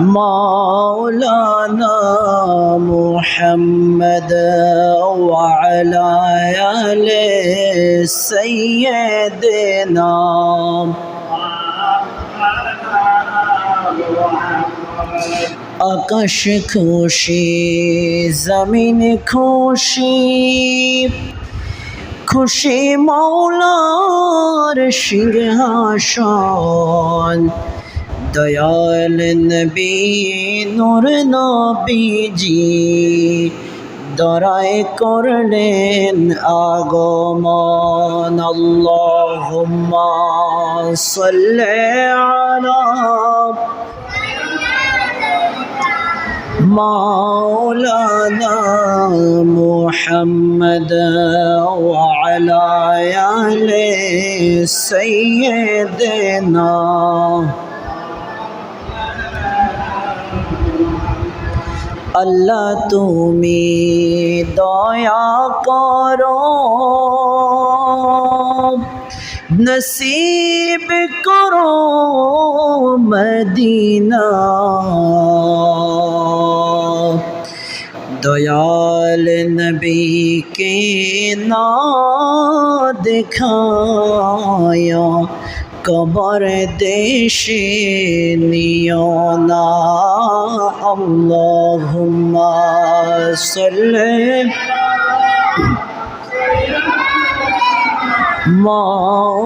مولانا محمد وعلى آل سيدنا আকাশ খুশি জমিন খুশি খুশি মৌলার সিংহাসন দয়াল নবী নূর নবীজি দরায় করলেন আগমন আল্লাহুম্মা সাল্লি আলা مولانا محمد وعلى آل سيدنا আল্লাহ তুমি দয়া করো। নসিব করো মদিনা। দয়াল নবীকে না দেখায়া, কবর দেশে নিও না। اللهم صل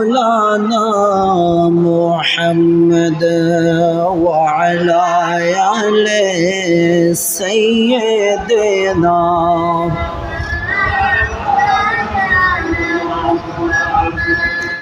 مولانا محمد وعلى آل سيدنا